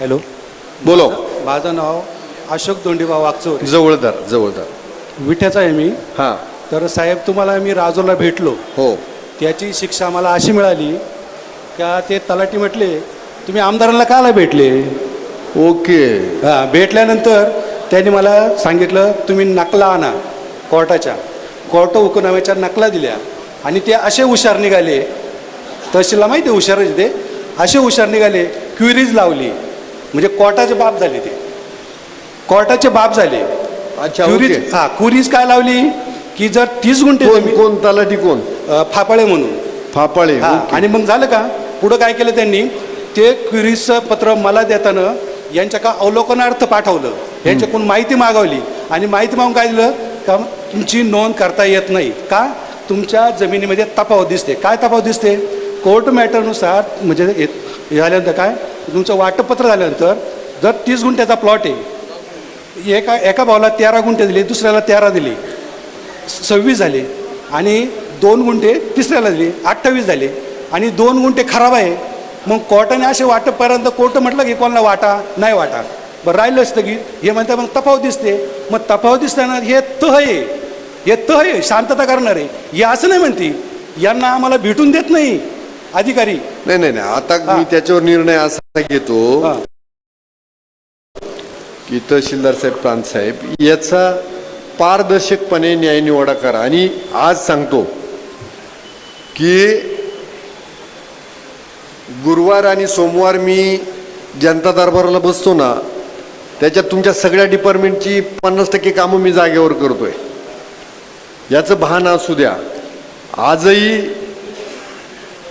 Hello. बोलो. माझं नाव अशोक दोंडीबा वागचोर जवळदार जवळदार. विठ्याचा आहे मी. हां. तर साहेब तुम्हाला मी राजूला भेटलो. हो. त्याची शिक्षा मला अशी मिळाली का ते तलाठी म्हटले तुम्ही आमदारांना काला भेटले? ओके. हां भेटल्यानंतर त्यांनी मला सांगितलं तुम्ही नकला आणा कोर्टाच्या. कोर्ट हुकुनाम्याच्या नकला दिल्या आणि ते असे हुशार निघाले. तहसीलला माहिती आहे हुशार आहे ते. असे हुशार निघाले क्युरीज लावली. म्हणजे कोर्टाचे बाप झाले ते. कोर्टाचे बाप झाले. अच्छा क्युरीज हा क्युरीज काय लावली? की जर तीस गुंठे कोण जमीन- कोण तलाठी कोण? अ, फापाळे म्हणून. फापाळे हा ओके. आणि मग झालं का? पुढं काय केलं त्यांनी? ते क्युरीजचं पत्र मला देताना यांच्या का अवलोकनार्थ पाठवलं. यांच्याकडून माहिती मागवली. आणि माहिती मागून काय दिलं? का तुमची नोंद करता येत नाही. का? तुमच्या जमिनीमध्ये तफावत दिसते. काय तफावत दिसते? कोर्ट मॅटरनुसार म्हणजे हे झाल्यानंतर काय? तुमचं वाटपत्र झाल्यानंतर जर तीस गुंठ्याचा प्लॉट आहे एका एका भावाला तेरा गुंठे दिले दुसऱ्याला तेरा दिले सव्वीस झाले आणि दोन गुंठे तिसऱ्याला दिले अठ्ठावीस झाले आणि दोन गुंठे खराब आहे मग कोर्टाने असे वाटपर्यंत कोर्ट म्हटलं की कोणाला वाटा नाही वाटा. बरं राहिलं स्थगित हे म्हणतात मग तफावत दिसते. मग तफावत दिसताना हे तह आहे हे तह आहे शांतता करणार. आहे हे असं नाही म्हणते यांना आम्हाला भेटून देत नाही अधिकारी. नाही नाही नाही आता. मी त्याच्यावर निर्णय असा घेतो. की तहसीलदार साहेब प्रांत साहेब याचा पारदर्शकपणे न्याय निवाडा करा. आणि आज सांगतो की गुरुवार आणि सोमवार मी जनता दरबाराला बसतो ना त्याच्यात तुमच्या सगळ्या डिपार्टमेंटची पन्नास टक्के कामं मी जागेवर करतोय. याचं भान असू द्या. आजही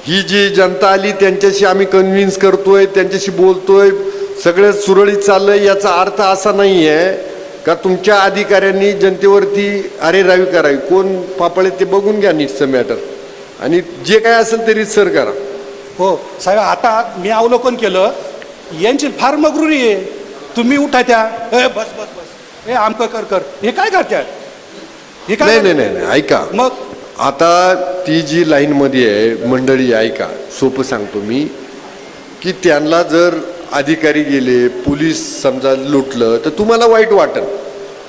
ही जी जनता आली त्यांच्याशी आम्ही कन्व्हिन्स करतोय त्यांच्याशी बोलतोय सगळं सुरळीत चाललंय याचा अर्थ असा नाही आहे का तुमच्या अधिकाऱ्यांनी जनतेवरती अरे रावी करावी. कोण पापळे ते बघून घ्या नीटचं मॅटर आणि जे काय असेल ते रितसर करा. हो साहेब आता मी अवलोकन केलं यांची फार मगरुरी आहे. तुम्ही उठा त्या. ए बस बस बस. ए आमकं कर कर. हे काय करतात हे नाही नाही? नाही नाही ऐका. मग आता ती जी लाईनमध्ये आहे मंडळी ऐका सोपं सांगतो मी की त्यांना जर अधिकारी गेले पोलीस समजा लुटलं तर तुम्हाला वाईट वाटेल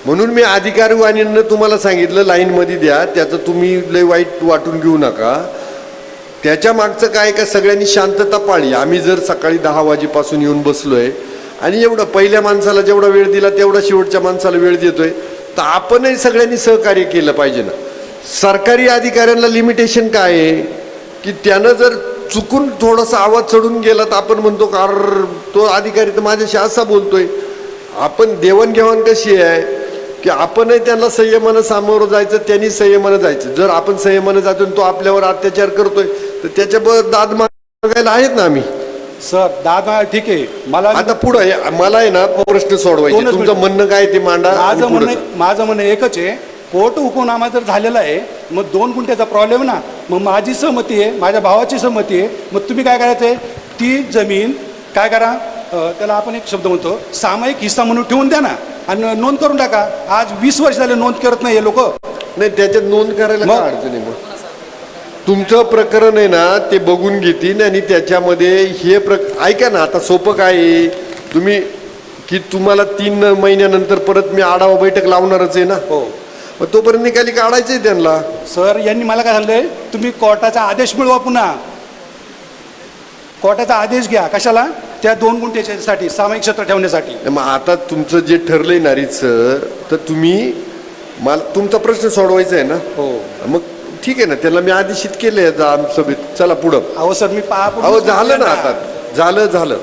म्हणून मी अधिकारीवाणींना तुम्हाला सांगितलं लाईनमध्ये द्या त्याचं तुम्ही लय वाईट वाटून घेऊ नका. त्याच्या मागचं काय का सगळ्यांनी शांतता पाळली आम्ही जर सकाळी दहा वाजेपासून येऊन बसलो आहे आणि एवढं पहिल्या माणसाला जेवढा वेळ दिला तेवढा शेवटच्या माणसाला वेळ देतोय तर आपणही सगळ्यांनी सहकार्य केलं पाहिजे ना. सरकारी अधिकाऱ्यांना लिमिटेशन काय आहे? की त्यानं जर चुकून थोडासा आवाज चढून गेला तर आपण म्हणतो का "अर्र, तो अधिकारी तर माझ्याशी असा बोलतोय. आपण देवाणघेवाण कशी आहे? की आपणही त्यांना संयमानं सामोरं जायचं त्यांनी संयमानं जायचं. जर आपण संयमानं जातो तो आपल्यावर अत्याचार करतोय तर त्याच्याबद्दल दाद मागायला आहेत ना आम्ही. सर दादा ठीक आहे. मला आता पुढं मला आहे ना प्रश्न सोडवायचे. तुमचं. म्हणणं काय ते मांडा माझं म्हणणं. माझं म्हणणं एकच आहे. कोर्ट हुकुनामा जर झालेला आहे मग दोन गुंठ्याचा प्रॉब्लेम ना. मग माझी सहमती आहे माझ्या भावाची सहमती आहे. मग तुम्ही काय करायचं आहे ती जमीन काय करा? त्याला आपण एक शब्द म्हणतो सामायिक हिस्सा म्हणून ठेवून द्या ना. आणि नोंद करून टाका. आज वीस वर्ष झाले नोंद करत नाही हे लोक. नाही त्याच्यात नोंद करायला? काय अडचण आहे मग? तुमचं प्रकरण आहे ना ते बघून घेतील आणि त्याच्यामध्ये हे प्रक ऐका ना आता सोपं काय आहे? तुम्ही की तुम्हाला तीन महिन्यानंतर परत मी आढावा बैठक लावणारच आहे ना? हो. मग तोपर्यंत निकाली काढायचं त्यांना. सर यांनी मला काय सांगलंय तुम्ही कोर्टाचा आदेश मिळवा पुन्हा. कोर्टाचा आदेश घ्या. कशाला? त्या दोन गुंठ्याच्यासाठी सामायिक क्षेत्र ठेवण्यासाठी. मग आता तुमचं जे ठरलंय नारीत सर तर तुम्ही मला तुमचा प्रश्न सोडवायचा आहे ना? हो. मग ठीक आहे ना त्याला मी आदेशित केलंय सभेत. चला पुढं. अहो सर मी पहा अहो झालं ना आता. झालं झालं.